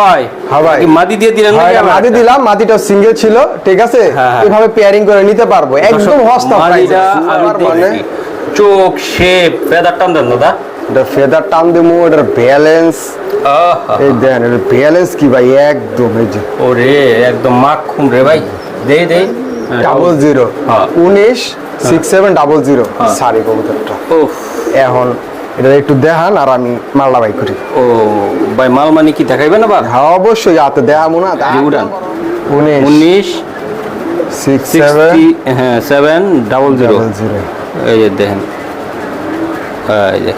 ভাই ভাই। কি মাদি দিয়ে দিলেন নাকি এটা আবার মাদি দিলাম মাদিটা সিঙ্গেল ছিল ঠিক আছে। এভাবে পেয়ারিং করে নিতে পারব। একদম হস্তা মাদিটা আমি দেখছি। চোখ শেপ ফেদার টান দেন দাদা। এটা ফেদার টান দিমু এটার ব্যালেন্স এই দেন এটার ব্যালেন্স কি ভাই? একদম এই যে। ওরে একদম মাখুম রে ভাই। দে দে। ডাবল জিরো হ্যাঁ। উনিশ সিক্স সেভেন ডাবল জিরো। সারি কবুতরটা। এখন এটা একটু দেখান আর আমি মাল্লা বাই করি। ও ভাই মাল মানে কি দেখাইবেন আবার? হ্যাঁ অবশ্যই হাতে দেখাবো না। উড়ান। উনিশ সিক্স হ্যাঁ সেভেন ডাবল জিরো এই যে দেখেন। এই যে।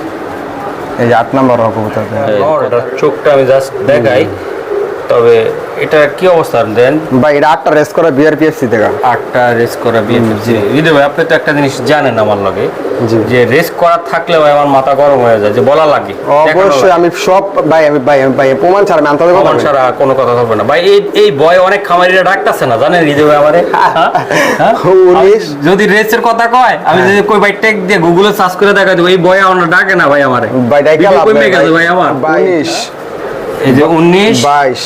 এই যে আট নাম্বার কবুতর চোখটা আমি জাস্ট দেখাই। তবে এটা কি অবস্থা? দেন ভাই এটা আটটা রেস করা বিআরপিএফসি থেকে। আটটা রেস করা বিএমএফসি হৃদয় ভাই আপনি তো একটা জিনিস জানেন আমার লগে যে রেস করা থাকলে ভাই আমার মাথা গরম হয়ে যায় যে বলা লাগে। অবশ্যই আমি সব ভাই আমি ভাই আমি ভাই প্রমাণ ছাড়া আমি আনতে আমার ছাড়া কোনো কথা হবে না। ভাই এই এই বয় অনেক খামারিরা ডাকতেছে না জানেন হৃদয় ভাই আমারে? হ্যাঁ? যদি রেসের কথা কয় আমি যদি কই ভাই টেক দিয়ে গুগলে সার্চ করে দেখাই দেবো এই বয় আমার ডাকে না ভাই আমারে? ভাই কমে ভাই। আমার। বাইশ এই যে উনিশ বাইশ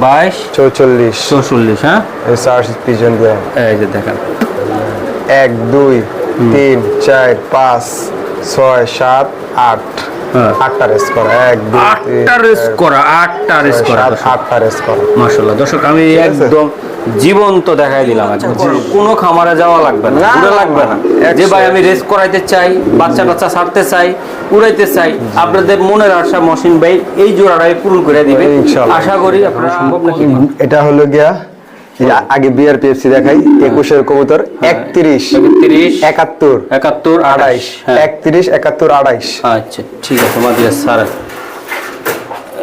বাইশ চৌচল্লিশ চৌচল্লিশ হ্যাঁ? চার পিছন দিয়ে এই যে দেখেন। এক দুই তিন চার পাঁচ ছয় সাত আট। আটটা রেস করা এক দুই আটটা রেস করা আটটা রেস করা। আটটা রেস করা। মাশাল্লাহ দর্শক আমি একদম জীবন্ত দেখাই দিলাম কোনো খামারে যাওয়া লাগবে না লাগবে না। যে ভাই আমি রেস করাইতে চাই বাচ্চা ছাড়তে চাই উড়াইতে চাই আপনাদের মনের আশা মসিন ভাই এই জোড়াটাই পূরণ করে দিবে। আশা করি আপনারা সম্ভব নাকি? এটা হলো গিয়া আগে বিআরপিএফসি দেখাই একুশের কবুতর একত্রিশ তিরিশ একাত্তর একাত্তর আড়াইশ হ্যাঁ। একত্রিশ একাত্তর আড়াইশ আচ্ছা ঠিক আছে মাদিয়া স্যার।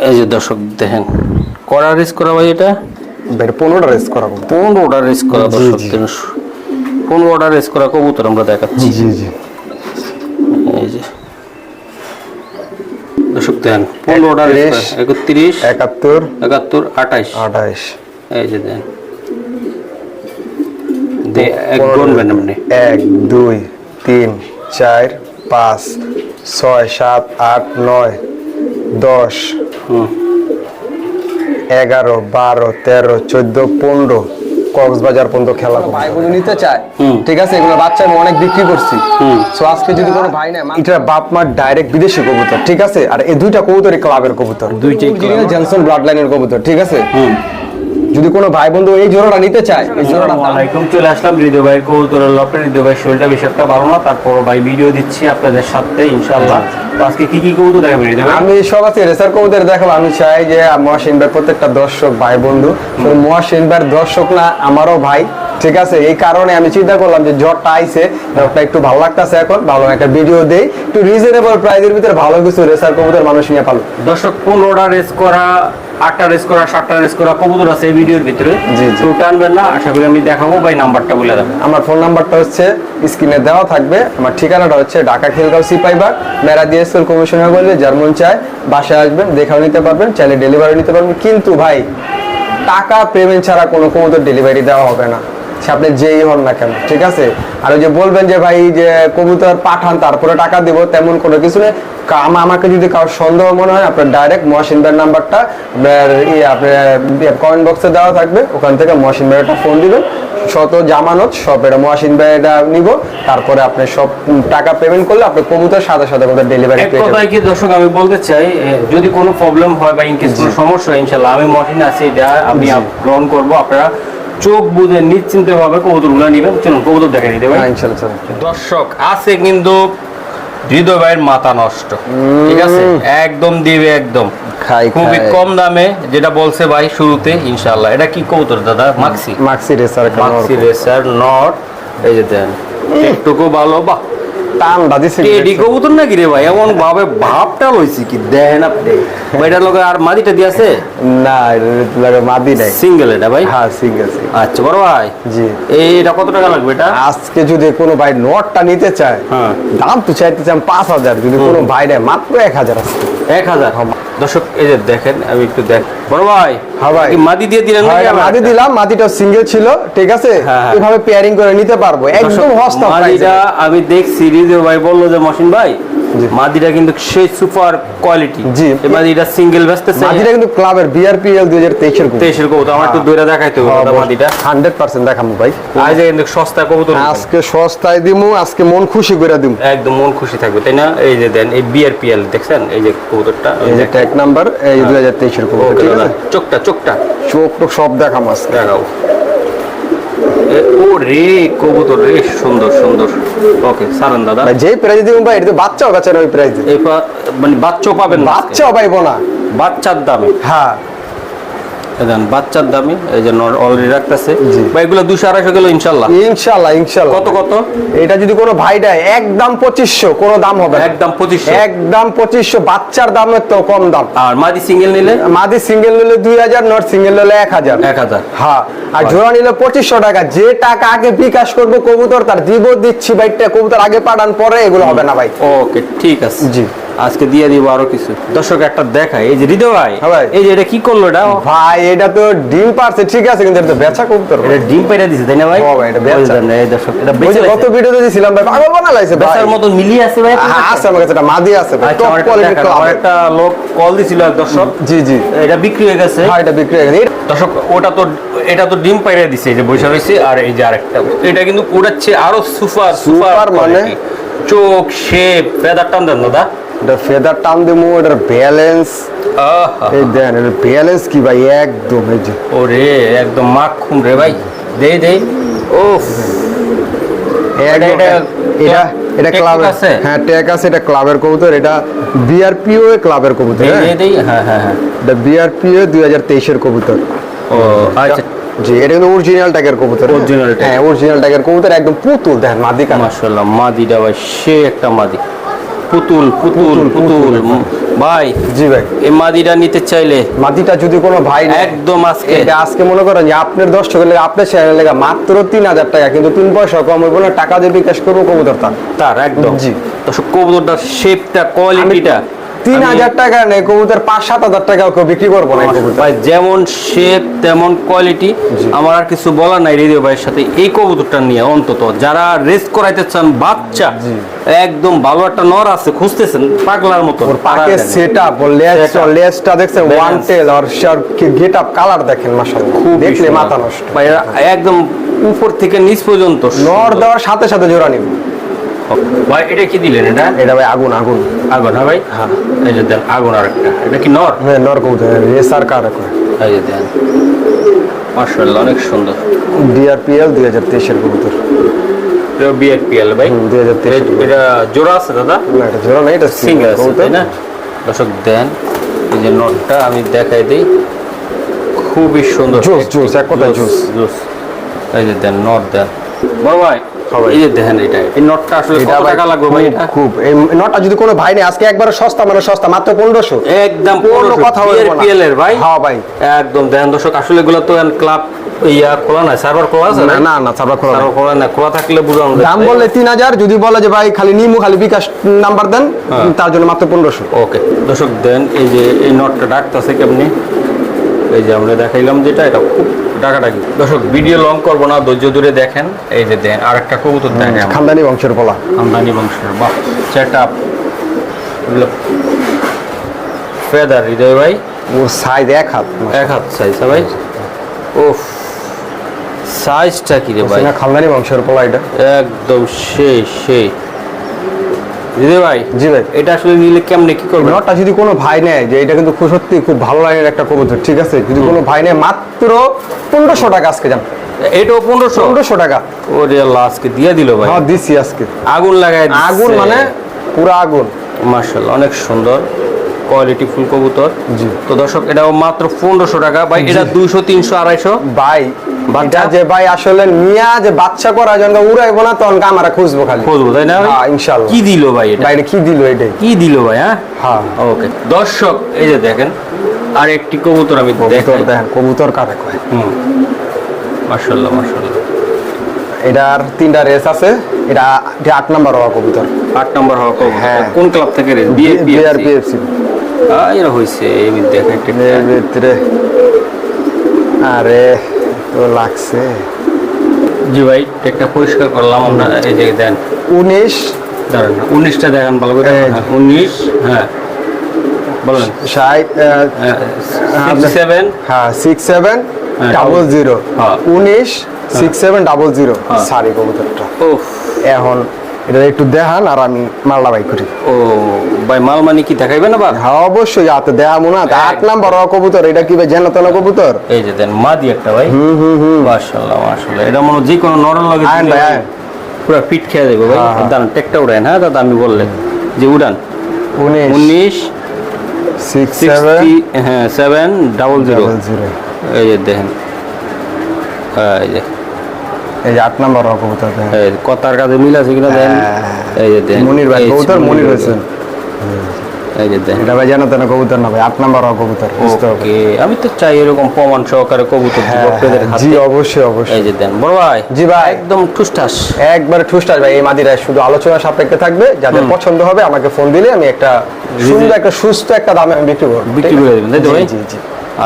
এই যে দর্শক দেখেন কড়া রেস করা ভাই এটা? বের পনেরোটা রেস করাবো পনেরোটা রেস করা দর্শক। পনেরোটা রেস করা কবুতর আমরা দেখাচ্ছি। জি জি এই যে দর্শক দেন পনেরোটা রেস একত্রিশ। একত্রিশ একাত্তর একাত্তর আঠাইশ আঠাইশ এই যে দেন এক দুই তিন চার পাঁচ ছয় সাত আট নয় দশ এগারো বারো তেরো চোদ্দ পনেরো। কক্সবাজার পর্যন্ত খেলা ভাই বোন নিতে চায়। হুম। ঠিক আছে এগুলো বাচ্চা আমি অনেক বিক্রি করছি। হুম। সো আজকে যদি কোনো ভাই না এটা বাপ মা ডাইরেক্ট বিদেশি কবুতর ঠিক আছে? আর এই দুইটা কবুতরই ক্লাবের কবুতর। দুইটাই। জনসন ব্লাড লাইনের কবুতর ঠিক আছে? যদি কোনো ভাই বন্ধু এই জোড়াটা নিতে চায় এই জোড়াটা আলাইকুম চলে আসলাম হৃদয় ভাই কৌতরের লপের হৃদয় ভাই শরীরটা বেশ একটা ভালো না তারপর ভাই ভিডিও দিচ্ছি আপনাদের সাথে ইনশাআল্লাহ। আজকে কি কি কৌতুক দেখাবেন আমি সব আছে রেসার কৌতুক দেখাবো। আমি চাই যে মহাসিন ভাই প্রত্যেকটা দর্শক ভাই বন্ধু মহাসিন ভাইয়ের দর্শক না আমারও ভাই। ঠিক আছে? এই কারণে আমি চিন্তা করলাম যে জ্বরটা আইছে জ্বরটা একটু ভালো লাগতেছে এখন ভালো একটা ভিডিও দেই। একটু রিজনেবল প্রাইসের ভিতরে ভালো কিছু রেসার কবুতর মানুষ নিয়ে পালো দর্শক পনেরোটা রেস করা আটটা রেস করা সাতটা রেস করা কবুতর আছে এই ভিডিওর ভিতরে। জি, জি। তো টানবেন না আশা করি আমি দেখাবো ভাই নাম্বারটা বলে দেবো আমার ফোন নাম্বারটা হচ্ছে স্ক্রিনে দেওয়া থাকবে। আমার ঠিকানাটা হচ্ছে ঢাকা খিলগাঁও সিপাইবাগ মেরা দিয়ে স্কুল কমিশনার বলবে জার্মান চায় বাসায় আসবেন দেখাও নিতে পারবেন চাইলে ডেলিভারি নিতে পারবেন। কিন্তু ভাই টাকা পেমেন্ট ছাড়া কোনো কবুতর ডেলিভারি দেওয়া হবে না। সে আপনি যেই হন না কেন ঠিক আছে? আর ওই যে বলবেন যে ভাই যে কবুতর পাঠান তারপরে টাকা দিব তেমন কোনো কিছু নেই। আমাকে যদি কারোর সন্দেহ মনে হয় আপনার ডাইরেক্ট মহসিন ভাইয়ের নাম্বারটা আপনার ইয়ে আপনার কমেন্ট বক্সে দেওয়া থাকবে। ওখান থেকে মহসিন ভাইয়েরটা ফোন দিবেন। শত জামানত সব এটা মহাসিন ভাই এটা নিব। তারপরে আপনি সব টাকা পেমেন্ট করলে আপনি কবুতর সাথে সাথে কবুতর ডেলিভারি পেয়ে যাবেন। কি দর্শক আমি বলতে চাই যদি কোনো প্রবলেম হয় বা ইনকেস কোনো সমস্যা ইনশাল্লাহ আমি মহাসিন আছি এটা আমি গ্রহণ করব। আপনারা চোখ বুঝে নিশ্চিন্ত ভাবে কবুতরগুলো নিবেন। চলুন কবুতর দেখে নিতে চলো। দর্শক আছে কিন্তু হৃদয় ভাইয়ের মাথা নষ্ট। ঠিক আছে? একদম দিবে একদম। খাই খুবই কম দামে যেটা বলছে ভাই শুরুতে ইনশাল্লাহ এটা কি কবুতর দাদা? Maxi maxi racer maxi racer not এই যে দেন একটুকু ভালো বাহ। টান বাদিছে টেডি কবুতর নাকি রে ভাই? এমন ভাবে ভাবটা লইছি কি দেন আপনি। এটার লগে আর মাদিটা দিয়েছে না এটা লাগে মাদি নাই। সিঙ্গেল এটা ভাই? হ্যাঁ আছে আচ্ছা বড় ভাই। জি। এই এটা কত টাকা লাগবে এটা? আজকে যদি কোনো ভাই নোটটা নিতে চায় হ্যাঁ। দাম তো চাইতে চান পাঁচ হাজার। যদি কোনো ভাই নেয় মাত্র এক হাজার আছে। এক হাজার। দর্শক এই যে দেখেন আমি একটু দেখ বড় ভাই হ্যাঁ মাদি দিয়ে দিলেন হ্যাঁ, নাকি এটা আবার মাদি দিলাম মাদিটা সিঙ্গেল ছিল ঠিক আছে? হ্যাঁ, হ্যাঁ। এভাবে পেয়ারিং করে নিতে পারব। একদম হস্তা মাদিটা আমি দেখছি রিজু ভাই বলল যে মহসিন ভাই মাদিটা কিন্তু সেই সুপার কোয়ালিটি জি। মাদিটা সিঙ্গেল বেচতেছে। মাদিটা কিন্তু ক্লাবের বিআরপিএল দুই হাজার তেইশের তেইশের কবুতর আমার একটু দূরে দেখাইতে হবে মাদিটা। হান্ড্রেড পার্সেন্ট দেখাবো ভাই। আজ কিন্তু সস্তা কবুতর আজকে সস্তায় দিমু আজকে মন খুশি করে দিমু। একদম মন খুশি থাকবে তাই না? এই যে দেন এই বিআরপিএল দেখছেন? এই যে কবুতরটা এই যে ট্যাগ নাম্বার এই কবুতর ঠিক আছে? চোখটা চোখটা। চোখ টোক সব দেখা মাছ। দেখাও। বাচ্চা ও রে কবুতর রে সুন্দর সুন্দর। ওকে সারান দাদা। যেই প্রাইজ ভাই এটা বাচ্চাও ওই প্রাইজ মানে বাচ্চাও পাবেন বাচ্চা বাচ্চাও পাইবো না। বাচ্চার দামে। হ্যাঁ। বাচ্চার দামে এই যে অলরেডি রাখতেছে। ভাই এগুলো দুশো আড়াইশো কিলো ইনশাল্লাহ। ইনশাল্লাহ ইনশাল্লাহ। কত কত? এটা যদি কোনো ভাই দেয় একদম পঁচিশশো কোনো দাম হবে। একদম পঁচিশশো। একদম পঁচিশশো বাচ্চার দামের তো কম দাম। আর মাদি সিঙ্গেল নিলে? মাদি সিঙ্গেল নিলে দুই হাজার নট সিঙ্গেল নিলে এক হাজার। এক হাজার। হ্যাঁ আর জোড়া নিলে পঁচিশশো টাকা। যে টাকা আগে বিকাশ করব কবুতর তার দিব দিচ্ছি ভাইটা কবুতর আগে পাঠান পরে এগুলো হবে না ভাই। ওকে ঠিক আছে। জি। আজকে দিয়ে দিব আরও কিছু। দর্শক একটা দেখাই। এই যে হৃদয় ভাই হ্যাঁ এই যে এটা কি করল এটা? ভাই এটা তো ডিম পারছে ঠিক আছে কিন্তু এটা তো বেচা কবুতর। ভাই। এটা ডিম দিছে তাই না ভাই? ও ভাই, এটা বেচা। এই দর্শক এটা বেঁচে ভিডিওতে দিয়েছিলাম ভাই পাগল বানা লাইছে ভাই। বেচার মতো মিলিয়ে আছে ভাই হ্যাঁ? আছে আমার কাছে এটা মাদি আছে ভাই আচ্ছা, টপ আমার একটা আমার একটা লোক কল দিছিল এক দর্শক। জি জি। এটা বিক্রি হয়ে গেছে। হ্যাঁ এটা বিক্রি হয়ে গেছে। দর্শক ওটা তো এটা তো ডিম পাইরে দিছে এই যে বৈশা রয়েছে আর এই যে আরেকটা। এটা কিন্তু উড়াচ্ছে আরও সুপার সুপার মানে? মানে চোখ শেপ ফেদার টান দেন দাদা। এটা ফেদার টান দিমু এটার ব্যালেন্স এই দেন এটার ব্যালেন্স কি ভাই একদম এই যে ওরে একদম মাখুন রে ভাই দে দে একদম- এটা- এটা এটা ট্যাগ আছে? হ্যাঁ ট্যাগ আছে এটা ক্লাবের কবুতর এটা বিআরপিও ক্লাবের কবুতর হ্যাঁ? হ্যাঁ হ্যাঁ হ্যাঁ। এটা বিআরপিও দুই হাজার তেইশের কবুতর। ও আচ্ছা। জি এটা কিন্তু অরিজিনাল ট্যাগের কবুতর tag। হ্যাঁ অরিজিনাল ট্যাগের কবুতর একদম পুতুল দেখেন মাদি মাশাআল্লাহ মাদিটা ভাই সে একটা মাদি। পুতুল পুতুল পুতুল ভাই জি ভাই। এই মাদিটা নিতে চাইলে মাদিটা যদি কোনো ভাই একদম আজকে। আজকে মনে করেন যে আপনার দর্শকের লেগে আপনার চ্যানেল লেগে মাত্র তিন হাজার টাকা কিন্তু তিন পয়সা কম হইব না টাকা দিয়ে বিকাশ করব কবুতর তার। তার একদম। জি। তো কবুতরটার শেপটা কোয়ালিটিটা তিন হাজার টাকা নেই কবুতর পাঁচ সাত হাজার টাকা বিক্রি করব না ভাই যেমন শেপ তেমন কোয়ালিটি আমার আর কিছু বলার নাই রেডিও ভাইয়ের সাথে। এই কবুতরটা নিয়ে অন্তত যারা রেস করাইতে চান বাচ্চা একদম ভালো একটা নর আছে খুঁজতেছেন পাগলার মতো পাকে সেট. লেজটা দেখছেন ওয়ান টেল আর গেট আপ কালার দেখেন মাশাআল্লাহ। খুব দেখলে মাথা নষ্ট। ভাই একদম উপর থেকে নিচ পর্যন্ত নর দেওয়ার সাথে সাথে জোড়া নিব। ভাই এটা কি দিলেন এটা? এটা ভাই আগুন আগুন। আগুন হ্যাঁ ভাই? হ্যাঁ। এই যে দেন আগুন আর একটা এটা কি নর? হ্যাঁ নর কবুতর রেসার কার করে এই যে দেন মাশাআল্লাহ অনেক সুন্দর। ডিআরপিএল দুই হাজার তেইশের কবুতর। এটা বিএফপিএল ভাই। হুম, 2023 এ- এটা জোড়া আছে দাদা? না এটা জোড়া নাই এটা সিঙ্গেল আছে তাই না? দর্শক দেন এই যে নটটা আমি দেখাই দিই। খুবই সুন্দর জোস, জোস, এক কথায় জোস। জোস এই যে দেন নট দেন। বড় ভাই এই যে দেখেন এটা এই নটটা আসলে কত টাকা লাগবে ভাই এটা? খুব এই নটা যদি কোনো ভাই নেই আজকে একবার সস্তা মানে সস্তা মাত্র পনেরোশো। একদম কোনো কথা বলব না। এর ভাই? হ্যাঁ ভাই। একদম দেখেন দর্শক আসলে এগুলো তো ক্লাব ইয়া খোলা নাই। সার্ভার খোলা আছে না না না খোলা সার্ভার খোলা না খোলা থাকলে বুঝানো দাম বললে তিন হাজার যদি বলে যে ভাই খালি নিমু খালি বিকাশ নাম্বার দেন হ্যাঁ। তার জন্য মাত্র পনেরোশো। ওকে দর্শক দেন এই যে এই নটটা ডাকতেছে কেমনি? এই যে আমরা দেখাইলাম যেটা এটা খুব ডাকাডাকি। দর্শক ভিডিও লং করব না ধৈর্য ধরে দেখেন। এই যে দেন আর একটা কবুতর দেখেন খানদানি বংশের পোলা। আমদানি বংশের বাহ সেট আপ ফেদার হৃদয় ভাই। ওর সাইজ এক হাত। এক হাত সাইজ ভাই। ওফ সাইজটা কি রে ভাই? খানদানি বংশের পোলা এটা। একদম সেই সেই। হৃদয় ভাই। জি ভাই। এটা আসলে নিলে কেমনে কি করবে নটা যদি কোনো ভাই নেয় যে এটা কিন্তু খুব সত্যি খুব ভালো লাইনের একটা কবুতর ঠিক আছে? যদি কোনো ভাই নেয় মাত্র পনেরোশো টাকা আজকে যান এটাও পনেরোশো? পনেরোশো টাকা। ওরে আল্লাহ আজকে দিয়ে দিল ভাই। হ্যাঁ দিছি আজকে। আগুন লাগাই আগুন মানে পুরো আগুন। মার্শাল অনেক সুন্দর কোয়ালিটি ফুল কবুতর। জি। তো দর্শক এটাও মাত্র পনেরোশো টাকা। ভাই এটা দুইশো তিনশো আড়াইশো? ভাই বাচ্চা? যে ভাই আসলে নিয়া যে বাচ্চা করা যখন উড়াইবো না তখন আমরা খুঁজবো খালি। খুঁজবো তাই না? হ্যাঁ। কি দিল ভাই এটা? ভাই এটা কি দিল এটাই? কি দিল ভাই হ্যাঁ? হ্যাঁ। ওকে দর্শক এই যে দেখেন আর একটি কবুতর আমি কবুতর দেখেন কবুতর কারে কয়? হুম। মার্শাল্লাহ মার্শাল্লাহ এটার তিনটা রেস আছে এটা এটা আট নাম্বার হওয়া কবুতর। আট নম্বর হওয়া কবুতর। হ্যাঁ। কোন ক্লাব থেকে রে? বিএপিএফসি বিআরপিএফসি এরা হইছে এই দেখা একটু ভিতরে। আরে তো লাগছে। জি ভাই একটা পরিষ্কার করলাম আমরা এই যে দেন। উনিশ। দাঁড়ান উনিশটা দেখান ভালো করে। হ্যাঁ, উনিশ হ্যাঁ। বলেন। ষাট সেভেন হ্যাঁ সিক্স সেভেন হ্যাঁ, ডাবল জিরো। উনিশ সিক্স সেভেন ডাবল জিরো। সারি কবুতরটা। এখন এটা একটু দেখান আর আমি মাল্লা বাই করি। ও ভাই মাল মানে কি দেখাইবেন আবার? হ্যাঁ অবশ্যই হাতে দেখাবো না। আট নাম্বার র কবুতর এটা কি ভাই জেনা তেনা কবুতর? এই যে দেন মাদি একটা ভাই। হুম হুম হুম। মাশাআল্লাহ মাশাআল্লাহ। এটা মনে হয় যে কোনো নরম লাগে আয়েন ভাই, আয়েন। পুরো ফিট খেয়ে দেবো ভাই। হ্যাঁ, হ্যাঁ। দাঁড়ান টেকটা উড়ান হ্যাঁ দাদা আমি বললে যে উড়ান। উনিশ। উনিশ সিক্স হ্যাঁ সেভেন ডাবল জিরো এই যে দেখেন। হ্যাঁ, এই যে এই যে আট নাম্বার কবুতর এই কথার কাছে মিল আছে কিনা দেখেন এই যে মনির ভাই কবুতর মনির ভাই। এই যে দেখেন এটা ভাই জানো তেনা কবুতর না ভাই? আট নাম্বার র কবুতর ওকে আমি তো চাই এরকম প্রমাণ সহকারে কবুতর হ্যাঁ, হ্যাঁ, হাতে। জি অবশ্যই অবশ্যই। এই যে দেন বড় ভাই জি ভাই। একদম ঠুসঠাস একবারে ঠুসটাস ভাই এই মাদিরা শুধু আলোচনা সাপেক্ষে থাকবে যাদের পছন্দ হবে আমাকে ফোন দিলে আমি একটা সুন্দর একটা সুস্থ একটা দামে আমি বিক্রি করব বিক্রি করে? দেবেন তাই তো জি, ভাই? জি জি।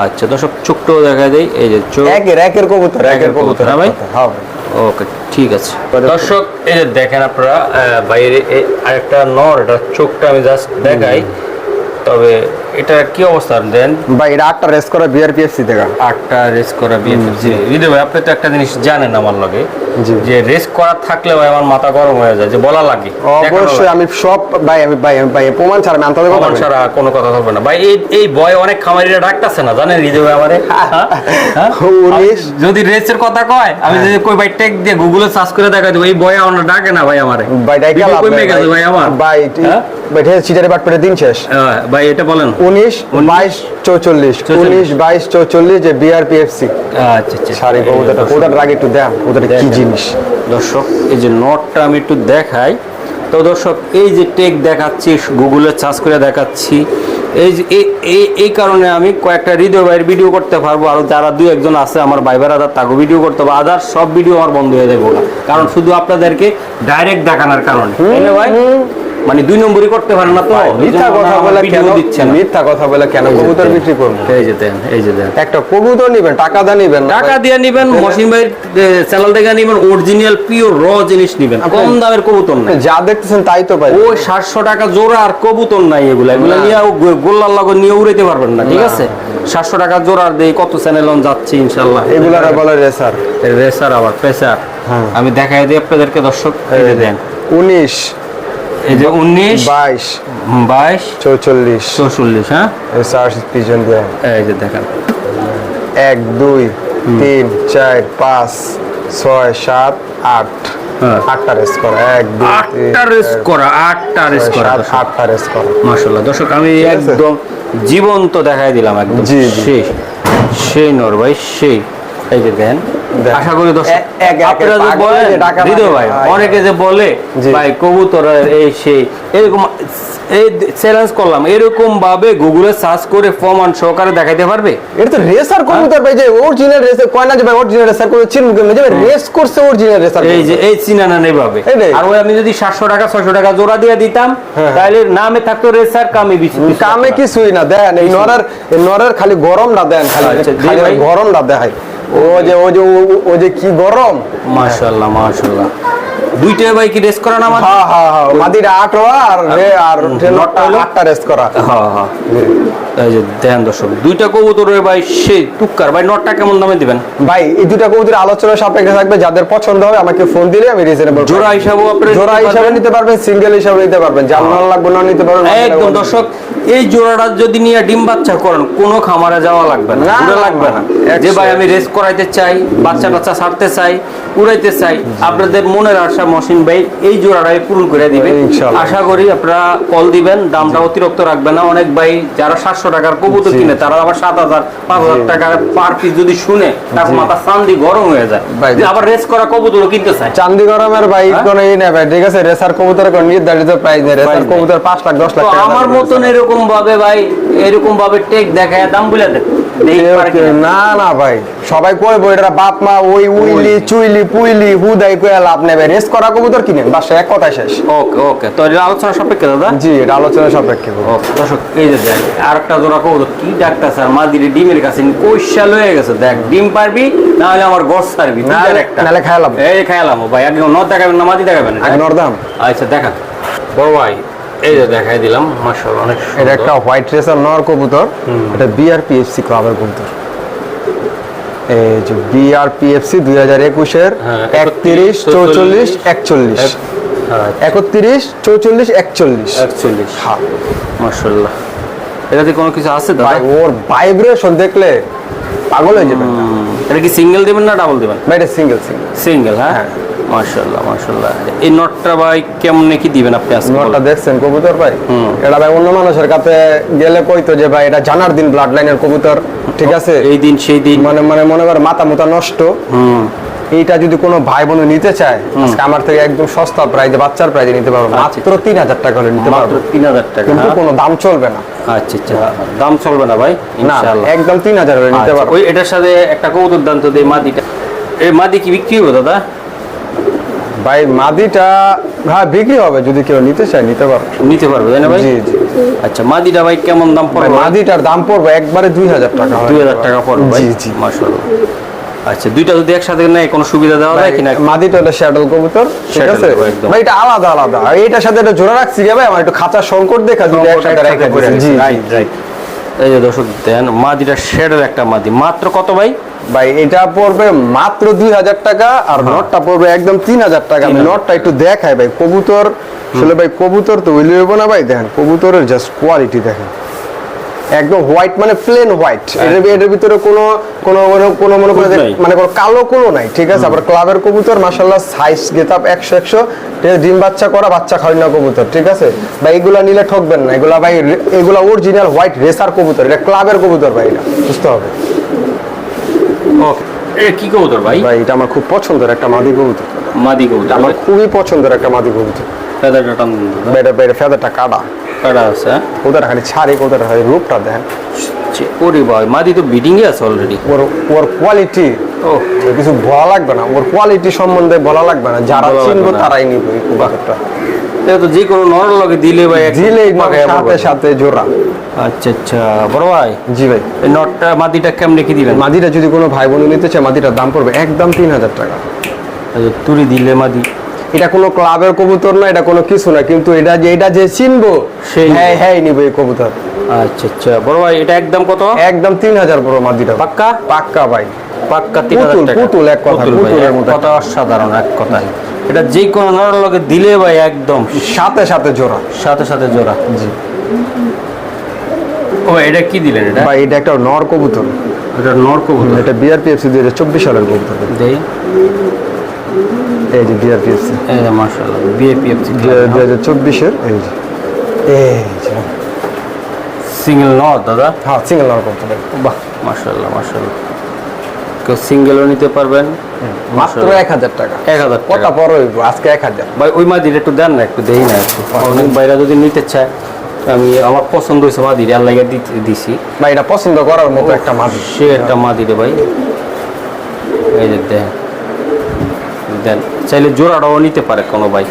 আচ্ছা দর্শক চোখটাও দেখা দেয় এই যে চোখ। একের একের কবুতর একের কবুতর। হ্যাঁ ভাই? হ্যাঁ ভাই। ওকে ঠিক আছে। দর্শক এই যে দেখেন আপনারা বাইরে আরেকটা নর এটা চোখটা আমি জাস্ট দেখাই। তবে এটা কি অবস্থা? দেন। ভাই এটা আটটা রেস করা বিআরপিএফসি থেকে। আটটা রেস করা হৃদয় ভাই আপনি তো একটা জিনিস জানেন আমার লগে যে রেস করা থাকলে ভাই আমার মাথা গরম হয়ে যায় যে বলা লাগে। অবশ্যই আমি সব ভাই আমি ভাই আমি ভাই প্রমাণ ছাড়া আমি আনতে দেবো প্রমাণ ছাড়া কোনো কথা হবে না। ভাই এই এই বয় অনেক খামারিরা ডাকতেছে না জানেন হৃদয় ভাই আমারে? হ্যাঁ? হ্যাঁ? যদি রেসের কথা কয় আমি যদি কই ভাই টেক দিয়ে গুগলে সার্চ করে দেখাই দেবো এই বয় আমার ডাকে না ভাই আমারে। ভাই গেছে ভাই? আমার। ভাই হ্যাঁ? ভাই চিটারে বাট পেটে দিন শেষ। হ্যাঁ, ভাই এটা বলেন। উনিশ বাইশ চৌচল্লিশ। উনিশ বাইশ চৌচল্লিশ যে বিআরপিএফসি আচ্ছা আচ্ছা। সারি কবুতরটা কবুতরটা আগে একটু দেন কবুতরটা কি। জিনিস? দর্শক এই যে নটটা আমি একটু দেখাই। তো দর্শক এই যে টেক দেখাচ্ছি গুগলে সার্চ করে দেখাচ্ছি। এই যে এই- এই এই কারণে আমি কয়েকটা হৃদয় ভাইয়ের ভিডিও করতে পারব আর যারা দুই একজন আছে আমার ভাইবার আদার তাকে ভিডিও করতে পারব। আদার সব ভিডিও আমার বন্ধ হয়ে যাবে কারণ শুধু আপনাদেরকে ডাইরেক্ট দেখানোর কারণে। ভাই? মানে দুই নম্বরই করতে পারেন না তো? মিথ্যা কথা বলে কেন? দিচ্ছে না। মিথ্যা কথা বলে কেন কবুতর বিক্রি করব? এই যে দেন এই যে দেন। একটা কবুতর নিবেন টাকা দা নিবেন না টাকা দিয়ে নিবেন মসিন ভাই চ্যানেল থেকে নিবেন অরিজিনাল পিওর র জিনিস নিবেন। কম দামের কবুতর নাই। যা দেখতেছেন তাই তো ভাই। ও সাতশো টাকা জোড়া আর কবুতর নাই এগুলা। এগুলা নিয়ে গোল্লার লাগো নিয়ে উড়াইতে পারবেন না ঠিক আছে? সাতশো টাকা জোড়া দেই কত চ্যানেল অন যাচ্ছে ইনশাল্লাহ এগুলারা বলে রে স্যার রেসার আবার প্রেসার হ্যাঁ। আমি দেখাই দিই আপনাদেরকে দর্শক। দেন। উনিশ। এই যে উনিশ বাইশ বাইশ চৌচল্লিশ চৌচল্লিশ হ্যাঁ? স্যার পিছন দিয়ে। এই যে দেখেন। এক দুই তিন চার পাঁচ ছয় সাত আট। হ্যাঁ। আটটা রেস করা। এক আটটা রেস করা আটটা রেস করা। আটটা রেস করা। মাশাল্লাহ দর্শক আমি একদম জীবন্ত দেখাই দিলাম একদম। জি। সেই সেই নর ভাই সেই। এই যে দেন। আশা করি আপনারা যে বলেন হৃদয় ভাই। অনেকে যে বলে ভাই কবুতর এই সেই এরকম এই চ্যালেঞ্জ করলাম। এরকম ভাবে গুগলে সার্চ করে প্রমাণ সহকারে দেখাইতে পারবে? এটা তো রেসার কবুতর ভাই যে অরিজিনাল রেসার কয় না যে ভাই অরিজিনাল রেসার করে কেমনে? যে রেস করছে অরিজিনাল রেসার এই যে এই চিনানা নেই ভাবে আর ওই আমি যদি সাতশো টাকা ছয়শো টাকা জোড়া দিয়ে দিতাম হ্যাঁ। তাহলে নামে থাকতো রেসার কামে বিশ কামে কিছুই না দেন এই নরের নরের খালি গরমটা দেন খালি ভাই। গরমটা দেখাই। ও যে ও যে ও- যে কি গরম? মাশাল্লাহ মাশাআল্লাহ দুইটা ভাই কি রেস করা না আমার হ্যাঁ হ্যাঁ হ্যাঁ। মাদিরা আট হওয়া আর রে আর নটটা? আটটা রেস করা। হ্যাঁ হ্যাঁ। এই যে দেন দর্শক দুইটা কবুতর রে ভাই সেই তুক্কার ভাই নটটা কেমন দামে দিবেন? ভাই এই দুটা কবুতর আলোচনা সাপেক্ষে থাকবে। যাদের পছন্দ হবে আমাকে ফোন দিলে আমি রিজনেবল জোড়া হিসাবেও আপনারা জোড়া হিসাবে। নিতে পারবেন সিঙ্গেল হিসাবে নিতে পারবেন। ভালো লাগবে না নিতে পারবেন একদম দর্শক এই জোড়াটা যদি নিয়ে ডিম বাচ্চা করেন কোনো খামারে যাওয়া লাগবে না। লাগবে না যে ভাই আমি রেস করাইতে চাই বাচ্চা টাচ্চা ছাড়তে চাই উড়াইতে চাই আপনাদের মনের আশা মসিন ভাই এই জোড়াটাই পূরণ করে দিবে। আশা করি আপনারা কল দিবেন দামটা অতিরিক্ত রাখবেন না। অনেক ভাই যারা সাতশো টাকার কবুতর কিনে তারা আবার সাত হাজার পাঁচ হাজার জি। টাকা পার পিস যদি শুনে তার মাথা চান্দি গরম হয়ে যায়। আবার রেস করা কবুতর কিনতে চায়। চান্দি গরমের ভাই হ্যাঁ? কোনো ই নেই ভাই ঠিক আছে? রেসার কবুতর কোনো নির্ধারিত প্রাইস নেই। রেসার কবুতর পাঁচ লাখ দশ লাখ টাকা আমার মতন এরকম ভাবে ভাই এরকম ভাবে টেক দেখায় দাম বলে দেন কিনা। না না ভাই। সবাই কইবো এটা বাপ মা ওই উইলি চুইলি পুইলি হুদাই কয়ে লাভ নেবে রেস করা কবুতর কিনেন? বাসা এক কথায় শেষ। ওকে ওকে। তো এটা আলোচনা সাপেক্ষে দাদা? জি এটা আলোচনা সাপেক্ষে ও দর্শক এই যে দেখ আর একটা জোড়া কবুতর কি ডাক্তার স্যার মাদিরে ডিমের কাছে কৈশাল হয়ে গেছে। দেখ ডিম পারবি না হলে আমার গস ছাড়বি একটা। নাহলে খাইলাম। এই খাইলাম ভাই আগে নদ দেখাবেন না মাদি দেখাবেন? আগে নরদাম। আচ্ছা দেখা। বড় ভাই এই যে দেখাই দিলাম মাশাআল্লাহ অনেক এটা একটা হোয়াইট রেসার নর কবুতর এটা বিআরপিএফসি ক্লাবের কবুতর। এই যে বিআরপিএফসি দুই হাজার একুশের হ্যাঁ, একত্রিশ চৌচল্লিশ একচল্লিশ। হ্যাঁ একত্রিশ একচল্লিশ। একচল্লিশ। হ্যাঁ। মাশাআল্লাহ। এটাতে কোনো কিছু আছে দাদা? ভাই ওর ভাইব্রেশন দেখলে পাগল হয়ে যাবে। এটা কি সিঙ্গেল দিবেন না ডাবল দিবেন? ভাই এটা সিঙ্গেল সিঙ্গেল সিঙ্গেল হ্যাঁ। মাশাআল্লাহ মাশাআল্লাহ। এই নটটা ভাই কেমনে কি দিবেন আপনি আজকে? নটটা দেখছেন কবুতর ভাই? এটা ভাই অন্য মানুষের কাছে গেলে কইতো যে ভাই এটা জানার দিন ব্লাড লাইনের কবুতর ঠিক আছে? এই দিন সেই দিন। মানে মানে মনে করে মাথা মুতা নষ্ট। হুম। এইটা যদি কোনো ভাই বোন নিতে চায় আজকে আমার থেকে একদম সস্তা প্রাইজে বাচ্চার প্রাইজে নিতে পারব। আচ্ছা। মাত্র তিন হাজার টাকা হলে নিতে পারব। তিন হাজার টাকা কিন্তু হ্যাঁ? কোনো দাম চলবে না। আচ্ছা আচ্ছা। দাম চলবে না ভাই? না একদম তিন হাজার হলে নিতে আচ্ছা, পারব। ওই এটার সাথে একটা কবুতর দান তো দেই মাদিটা। এই মাদি কি বিক্রি হবে দাদা? ভাই মাদিটা হ্যাঁ বিক্রি হবে যদি কেউ নিতে চায় নিতে পারবে। নিতে পারবে তাই না ভাই? জি জি। আচ্ছা মাদিটা ভাই কেমন দাম পড়বে? মাদিটার দাম পড়বে একবারে দুই হাজার টাকা দুই হাজার টাকা পড়বে ভাই? জি জি। মাশাআল্লাহ। আচ্ছা দুইটা যদি একসাথে নেয় কোনো সুবিধা দেওয়া যায় কিনা? মাদিটা হলো শ্যাডল কবুতর ঠিক আছে? ভাই এটা আলাদা আলাদা। আর এটার সাথে এটা জোড়া রাখছি ভাই আমার একটু খাঁচা সংকট দেখা দুটো একসাথে রেখে দিয়েছি। জি। রাইট রাইট এই যে দর্শক দেন মাদিটা শেডের একটা মাদি। মাত্র কত ভাই? ভাই এটা পড়বে মাত্র দুই হাজার টাকা আর নটটা পড়বে একদম তিন হাজার টাকা। আমি নটটা একটু দেখাই ভাই কবুতর আসলে ভাই কবুতর তো হইব না ভাই। দেখেন কবুতরের জাস্ট কোয়ালিটি দেখেন। একদম হোয়াইট মানে প্লেন হোয়াইট এর ভিতরে কোনো কোনো কোনো- মনে করে মানে কোনো কালো কোনো নাই ঠিক আছে? আবার ক্লাবের কবুতর সাইজ গেতাপ একশো একশো। ঠিক আছে ডিম বাচ্চা করা বাচ্চা খাওয়াই না কবুতর ঠিক আছে? ভাই এগুলা নিলে ঠকবেন না। এগুলা ভাই এগুলা অরিজিনাল হোয়াইট রেসার কবুতর এটা ক্লাবের কবুতর ভাই এটা। বুঝতে হবে? ওকে এটা কি কবুতর ভাই? ভাই এটা আমার খুব পছন্দের একটা মাদি কবুতর। মাদি কবুতর আমার খুবই পছন্দের একটা মাদি কবুতর। ফেদারটা টান বেড়ে বেড়ে ফেদারটা কাটা। কাটা আছে হ্যাঁ? ওদের খালি ছাড়ি ওদের হয় রূপটা দেখেন। ওরে ভাই মাদি তো বিডিং এ আছে অলরেডি ওর ওর কোয়ালিটি ও। কিছু বলা লাগবে না ওর কোয়ালিটি সম্বন্ধে বলা লাগবে না যারা চিনবো তারাই নিবে এই কবুতরটা। এটা তো যে কোনো নর লগে দিলে ভাই পাকায় সাথে সাথে জোড়া। আচ্ছা আচ্ছা। বড় ভাই জি ভাই। এই নটটা মাদিটা কেমনে কি দিবেন? মাদিটা যদি কোনো ভাই বোন নিতে চায় মাদিটার দাম পড়বে একদম তিন হাজার টাকা। তুরি দিলে মাদি এটা কোনো ক্লাবের কবুতর না এটা কোনো কিছু না কিন্তু এটা যে এটা যে চিনবো সেই হ্যাঁ হ্যাঁ নিবে এই কবুতর। আচ্ছা আচ্ছা। বড় ভাই এটা একদম কত? একদম তিন হাজার বড় মাদিটা পাক্কা? পাক্কা ভাই। পাক্কা তিন হাজার টাকা। পুতুল এক কথা, পুতুলের মতো। কথা অসাধারণ এক কথায়। এটা যে কোনো নর লোকে দিলে ভাই একদম সাথে সাথে জোড়া। সাথে সাথে জোড়া। জি। ও এটা কি দিলেন এটা? ভাই এটা একটা নর কবুতর। এটা নর কবুতর? এটা বিআরপিএফসি দুই হাজার চব্বিশ সালের কবুতর। দেই। এই যে বিআরপিএফসি এই যে মাশাআল্লাহ বিএপিএফসি দুই হাজার চব্বিশের এই যে। এই যে। সিঙ্গেল নর দাদা? হ্যাঁ সিঙ্গেল নর কবুতর। বাহ মাশাআল্লাহ মাশাআল্লাহ। কেউ সিঙ্গেলও নিতে পারবেন। মাত্র এক হাজার টাকা। এক হাজার কত টাকা পর আজকে এক হাজার। ভাই ওই মাদির একটু দেন না একটু দেই না একটু। অনেক বাইরে যদি নিতে চায় আমি আমার পছন্দ হয়েছে মাদির আল্লাহ দিছি। ভাই এটা পছন্দ করার মতো একটা মাদি। সে একটা মাদি রে ভাই। এই যে দেন। দেন। চাইলে জোড়াটাও নিতে পারে কোনো ভাই।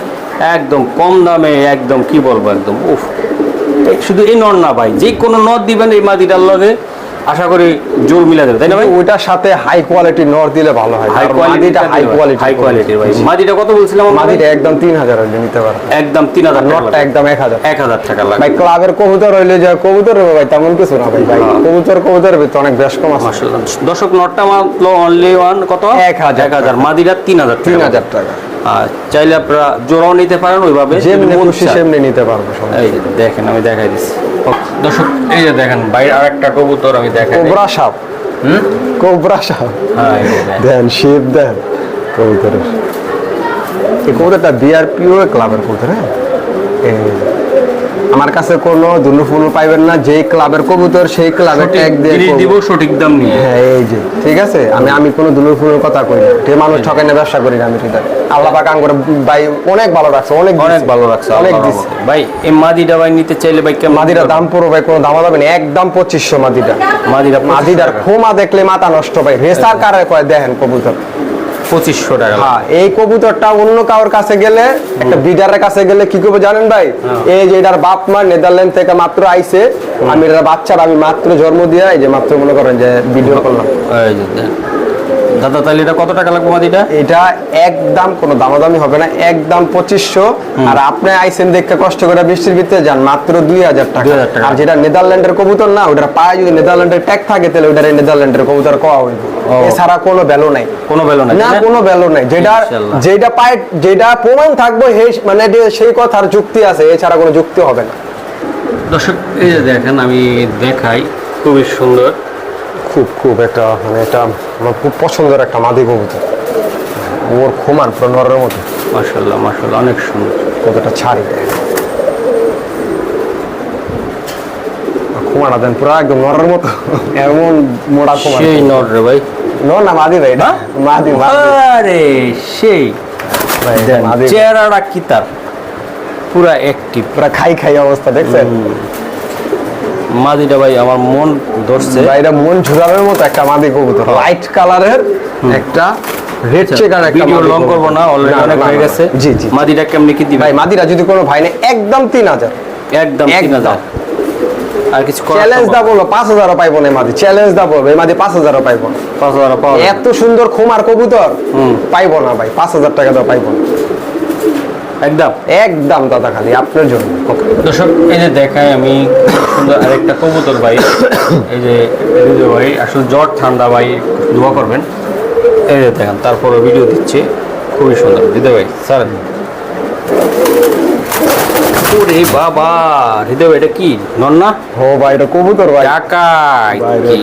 একদম কম দামে একদম কি বলব একদম উফ। শুধু এই নর না ভাই যে কোনো নদ দিবেন এই মাদিটার লগে। আশা করি জোর মিলা দেবে তাই না ভাই? ওইটার সাথে হাই কোয়ালিটি নর দিলে ভালো হয় হাই কারণ কোয়ালিটি মাদিটা হাই কোয়ালিটি হাই কোয়ালিটির ভাই। মাদিটা কত বলছিলাম? মাদিটা একদম তিন হাজার হইলে নিতে পারে। একদম তিন হাজার টাকা নটটা লাগবে। একদম এক হাজার। এক হাজার টাকা লাগবে। ভাই ক্লাবের কবুতর হইলে যে কবুতর হবে ভাই তেমন কিছু না ভাই। ভাই। কবুতর কবুতর ভিতরে অনেক বেশ কম আছে। মাশাআল্লাহ। দর্শক নটটা মাত্র অনলি ওয়ান কত? এক হাজার এক হাজার। মাদিরা তিন হাজার তিন টাকা। হাজার টাকা। চাইলে আপনারা জোড়াও নিতে পারেন ওইভাবে। যেমনি খুশি সেমনি নিতে পারব দেখেন আমি দেখাই দিচ্ছি। দর্শক এই যে দেখেন বাইরে আরেকটা কবুতর আমি দিই। কোবরা সাপ হুম? কোবরা সাপ হ্যাঁ দেখেন। দেন শিব দেন কবুতরের এই কবুতরটা বিআরপিও ক্লাবের কবুতর হ্যাঁ আমার কাছে কোনো দুলু ফুলু পাইবেন না যেই ক্লাবের কবুতর সেই ক্লাবের ট্যাগ দিয়ে দিব সঠিক দাম নিয়ে। হ্যাঁ এই যে ঠিক আছে? আমি আমি কোনো ফুলের কথা কই না। ঠিক মানুষ ঠকাই না ব্যবসা করি না আমি ঠিক আছে? আল্লাহ পাক করে ভাই অনেক ভালো রাখছে অনেক অনেক ভালো লাগছে অনেক দিছে। ভাই এই মাদিটা ভাই নিতে চাইলে ভাই মাদিরা দাম পুরো ভাই কোনো দাম হবে না। একদম পঁচিশশো মাদিটা। মাদিরা মাদিদার খোমা দেখলে মাথা নষ্ট ভাই। রেসার কারে কয় দেখেন কবুতর। পঁচিশশো টাকা হ্যাঁ এই কবুতরটা অন্য কারোর কাছে গেলে একটা বিডারের কাছে গেলে কি করব জানেন ভাই? এই যে এটার বাপ মা নেদারল্যান্ড থেকে মাত্র আইছে আমি এটার বাচ্চার আমি মাত্র জন্ম দিয়ে এই যে মাত্র মনে করেন যে ভিডিও করলাম। দাদা তাহলে এটা কত টাকা লাগবে মাদিটা এটা একদম কোনো দামাদামি হবে না একদম পঁচিশশো। আর আপনি আইসেন দেখে কষ্ট করে বৃষ্টির ভিতরে যান মাত্র দুই হাজার টাকা। আর যেটা নেদারল্যান্ডের কবুতর না ওটার পায়ে যদি নেদারল্যান্ডের ট্যাগ থাকে তাহলে ওটার নেদারল্যান্ডের কবুতর কওয়া হইবে। এছাড়া কোনো ভ্যালু নাই। কোনো ভ্যালু নাই না কোনো ভ্যালু নাই। যেটা যেটা পায় যেটা প্রমাণ থাকবে মানে সেই কথার যুক্তি আছে এছাড়া কোনো যুক্তি হবে না। দর্শক এই যে দেখেন আমি দেখাই খুবই সুন্দর। খুব খুব একটা মানে এটা আমার খুব পছন্দের একটা মাদি কবুতর। ওর খুমান পুরো নরের মতো। মাশাল্লাহ মাশাল্লাহ অনেক সুন্দর। কতটা ছাড়ি খুমাটা দেন পুরো একদম নরের মতো। এমন মোড়া খুমান সেই নর রে ভাই। ন না মাদি ভাই না মাদি আরে সেই। চেহারাটা কি তার? পুরা অ্যাক্টিভ পুরো খাই খাই অবস্থা দেখছেন? মাদিটা ভাই আমার মন ধরছে। ভাই এটা মন ঝুরানোর মতো একটা মাদি কবুতর। লাইট কালারের একটা রেড চেকার একটা ভিডিও লং। করব না অলরেডি অনেক হয়ে গেছে। জি জি। মাদিটা কেমনি কি দিবে ভাই মাদিরা যদি কোনো ভাই একদম তিন হাজার। একদম তিন একদম। হাজার। আর কিছু চ্যালেঞ্জ তো দা বলো পাঁচ হাজারও পাইবো না মাদি। চ্যালেঞ্জ দা এই মাদি পাইবো পাওয়া এত সুন্দর খুমার কবুতর। পাইবো না ভাই পাঁচ হাজার টাকা দাও পাইবো না। একদম একদম দাদা খালি, আপনার জন্য। দর্শক, এই যে দেখায় আমি সুন্দর আরেকটা কবুতর ভাই, এই যে ভাই, আসলে জ্বর, ঠান্ডা ভাই, দোয়া করবেন। এই যে দেখেন তারপরে ভিডিও দিচ্ছে, খুবই সুন্দর। হৃদয় ভাই, স্যার। ওরে বাবা। হৃদয় এটা কি? নন না ও ভাই এটা কবুতর ভাই। রে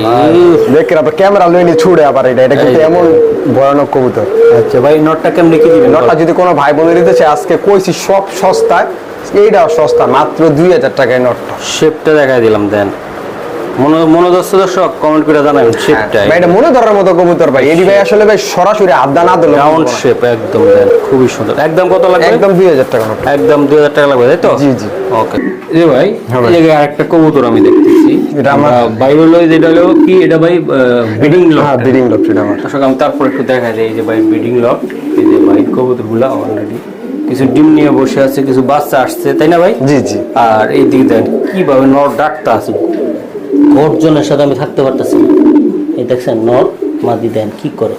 দেখে তো ক্যামেরা লইনি ছুড়ে আবার এটা। এটা কিন্তু এমন ভয়ানক কবুতর। আচ্ছা ভাই নটটা কেমনি কি দিবেন? নটটা যদি কোনো ভাই বোনের দিতে চায় আজকে কইছি সব সস্তায়। এইটাও সস্তা মাত্র দুই হাজার টাকায় নটটা। শেপটা দেখাই দিলাম দেন। মনে মনে দর্শক কমেন্ট করে জানাবেন শেপটা ভাই এটা মনে ধরার মতো কবুতর ভাই। এডি ভাই আসলে ভাই সরাসরি আদা না দিল রাউন্ড শেপ একদম দেন খুবই সুন্দর। একদম কত লাগবে? একদম দুই হাজার টাকা একদম দুই হাজার টাকা লাগবে তাই তো? জি, জি। ওকে ভাই হ্যাঁ এই জায়গায় আরেকটা কবুতর আমি দেখতেছি। এটা আমার- হলো যেটা হলো কি? এটা ভাই বিডিং লক হ্যাঁ বিডিং লট এটা আমার। দর্শক আমি তারপর একটু দেখা যায় এই যে ভাই বিডিং লক এই যে ভাই কবুতরগুলা অলরেডি কিছু ডিম নিয়ে বসে আছে কিছু বাচ্চা আসছে তাই না ভাই? জি জি। আর এই দিকে দেন কীভাবে নর ডাকতে আছে গর্জনের সাথে আমি থাকতে পারতেছি না। এই দেখছেন নর মাদি দেন কি করে?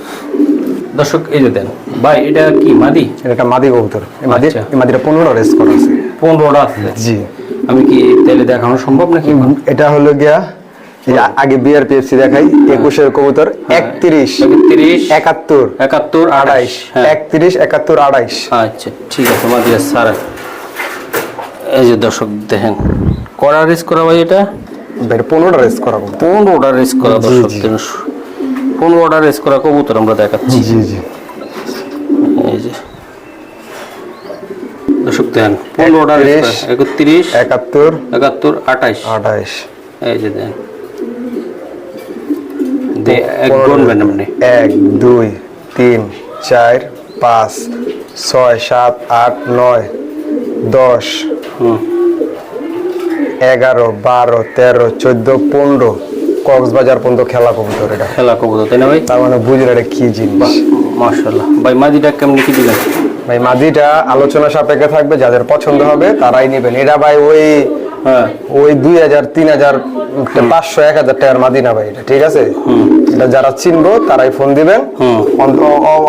দর্শক এই যে দেন ভাই এটা কি মাদি? এটা একটা মাদি কবুতর। এই মাদি আচ্ছা। এই মাদিটা পনেরো রেস করা আছে। পনেরোটা আছে? জি। আমি কি তাহলে দেখানো সম্ভব নাকি? এটা হলো গিয়া আগে বিআরপিএফসি দেখাই একুশের কবুতর একত্রিশ। তিরিশ একাত্তর। একাত্তর আড়াইশ হ্যাঁ। একত্রিশ একাত্তর আড়াইশ আচ্ছা ঠিক আছে মাদিয়া স্যার এই যে দর্শক দেখেন। কড়া রেস করা ভাই এটা? পনেরোটা রেস করা। পনেরোটা রেস করা দর্শক। পনেরোটা রেস করা কবুতর আমরা দেখাচ্ছি। জি জি। এই যে। দর্শক দেন পনেরোটা রেস একত্রিশ, একাত্তর একাত্তর আঠাইশ। আঠাইশ। এই যে দেন। এক দুই তিন চার পাঁচ ছয় সাত আট নয় দশ। হুম। এগারো বারো তেরো চোদ্দ পনেরো কক্সবাজার পর্যন্ত খেলা কবুতর এটা। খেলা কবুতর তাই না ভাই? তার মানে বুঝলেন এটা কি জিনিস। মার্শাল্লাহ ভাই মাদিটা কেমনি কি দিলেন? ভাই মাদিটা আলোচনা সাপেক্ষে থাকবে যাদের পছন্দ হবে তারাই নেবেন। এটা ভাই ওই হ্যাঁ। ওই দুই হাজার তিন হাজার পাঁচশো এক হাজার টাকার মাদিনা ভাই এটা ঠিক আছে? এটা যারা চিনবো তারাই ফোন দিবেন।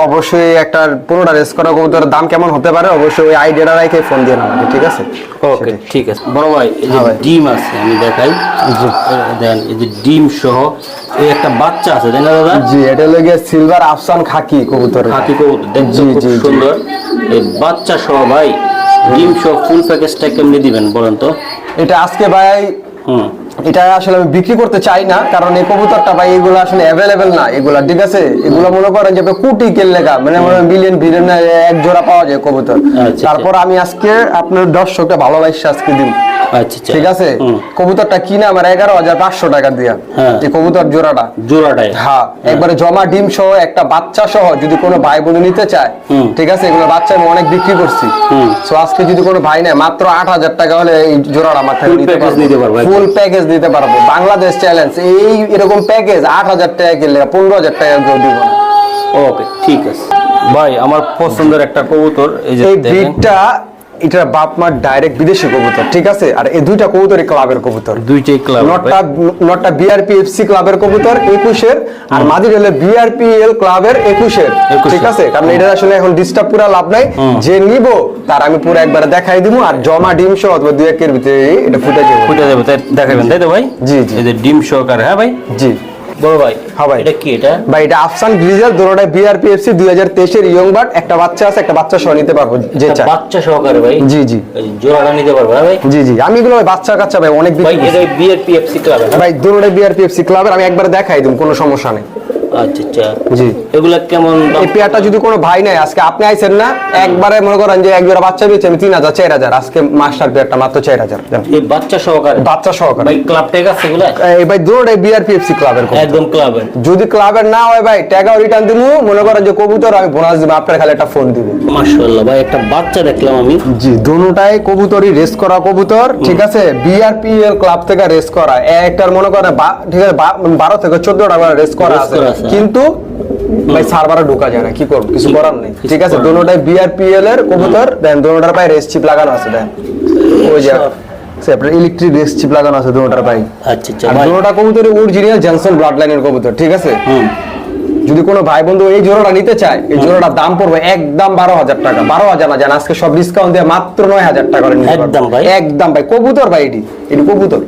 অবশ্যই একটা পনেরোটা রেস করা কবুতরের দাম কেমন হতে পারে অবশ্যই ওই আইডিয়াটা রেখে ফোন দিয়ে নেবেন ঠিক আছে? ওকে ঠিক আছে। বড় ভাই এই যে হ্যাঁ ডিম আছে আমি দেখাই। দেন এই যে ডিম সহ এই একটা বাচ্চা আছে তাই না দাদা? জি এটা হলো গিয়ে সিলভার আফসান খাকি কবুতর। হাতি কবুতর দেখতে জি, খুব। সুন্দর। এই বাচ্চা সহ ভাই ডিম সহ ফুল প্যাকেজটা কেমনি দিবেন বলেন তো? এটা আজকে ভাই হুম। এটা আসলে আমি বিক্রি করতে চাই না কারণ এই কবুতরটা ভাই এগুলো আসলে অ্যাভেলেবেল না। এগুলা ঠিক আছে? এগুলো মনে করেন যে কোটি কেল লেখা মানে বিলিয়ন বিলিয়ন এক জোড়া পাওয়া যায় কবুতর। আচ্ছা। তারপর আমি আজকে আপনার দর্শকটা ভালোবাসি আজকে দিন। আচ্ছা আচ্ছা। ঠিক আছে? কবুতরটা কিনে আমার এগারো হাজার পাঁচশো টাকা দিয়া হ্যাঁ। এই কবুতর জোড়াটা। জোড়াটাই। হ্যাঁ একবারে জমা ডিম সহ একটা বাচ্চা সহ যদি কোনো ভাই বোন নিতে চায় ঠিক আছে? এগুলো বাচ্চা আমি অনেক বিক্রি করছি। আজকে যদি কোনো ভাই নেয় মাত্র আট হাজার টাকা হলে এই জোড়াটা আমার থেকে নিতে পারব, ফুল প্যাকেজ দিতে পারব। বাংলাদেশ চ্যালেঞ্জ এই এরকম প্যাকেজ আট হাজার টাকা কিনলে পনেরো হাজার টাকা কেউ দিব না। ওকে ঠিক আছে। ভাই আমার পছন্দের একটা কবুতর এই যে ব্রিডটা এটার বাপ মা ডাইরেক্ট বিদেশি কবুতর ঠিক আছে? আর এই দুইটা কবুতরই ক্লাবের কবুতর। দুইটাই ক্লাব নটটা নটটা বিআরপি এফসি ক্লাবের কবুতর একুশের আর মাদির হলে বিআরপিএল ক্লাবের একুশের 21 ঠিক আছে? কারণ এটা আসলে এখন ডিস্টার্ব পুরো লাভ নাই। যে নিব তার আমি পুরো একবার দেখাই দিব আর জমা ডিম সহ অথবা দুই একের ভিতরে এটা ফুটে যাবে ফুটে যাবে তাই দেখাবেন তাই তো ভাই? জি, জি। এই যে ডিম সহকারে হ্যাঁ ভাই? জি। বড় ভাই হ্যাঁ ভাই। এটা কি এটা? ভাই এটা আফসান গ্রিজার দুটোটাই বিআরপিএফসি দুই হাজার তেইশের ইয়ং বাট একটা বাচ্চা আছে একটা বাচ্চা সহ নিতে পারব যে বাচ্চা সহকারে ভাই? জি জি। জোড়াটা নিতে পারব হ্যাঁ ভাই? জি জি। আমি এগুলো বাচ্চা কাচ্চা ভাই অনেক ভাই এটা ক্লাব ভাই দুটোটাই বিআরপিএফসি ক্লাবের আমি একবার দেখাই দিম কোনো সমস্যা নেই। আচ্ছা আচ্ছা। জি। এগুলা কেমন এই পেয়ারটা যদি কোনো ভাই নাই আজকে আপনি আইছেন না একবারে মনে করেন যে এক জোড়া বাচ্চা পেয়েছি আমি তিন হাজার চার হাজার। আজকে মাস্টার পেয়ারটা মাত্র চার হাজার এই বাচ্চা সহকারে? বাচ্চা সহকারে। ভাই ক্লাব ট্যাগ আছে এগুলা? এই ভাই দুটোটাই বিআরপিএফসি ক্লাবের একদম ক্লাবের যদি ক্লাবের না হয় ভাই টাকাও রিটার্ন দিব মনে করেন যে কবুতর আমি বোনাস দিব আপনার খালি একটা ফোন দিব। মাশাআল্লাহ ভাই একটা বাচ্চা দেখলাম আমি। জি কবুতরই রেস করা কবুতর ঠিক আছে? বিআরপিএল ক্লাব থেকে রেস করা। একটার মনে করেন ঠিক আছে বারো থেকে চোদ্দ টাকা রেস করা আছে। কিন্তু ভাই সার্ভারে ঢোকা যায় না কি করব? কিছু করার নেই। ঠিক আছে দোনোটাই বিআরপিএল এর কবুতর দেন দোনোটার পায়ে রেস চিপ লাগানো আছে দেন। ওই যে আচ্ছা। আপনার ইলেকট্রিক রেস চিপ লাগানো আছে দোনোটার পায়ে। আচ্ছা আচ্ছা দোনোটা অরিজিনাল জনসন ব্লাড লাইনের কবুতর ঠিক আছে? যদি কোনো ভাই বন্ধু এই জোড়াটা নিতে চায় এই জোড়াটার দাম পড়বে একদম বারো হাজার টাকা। বারো হাজার না জান আজকে সব ডিসকাউন্ট দিয়ে মাত্র নয় হাজার টাকা একদম ভাই। একদম ভাই কবুতর ভাই এটি। এটি কবুতর।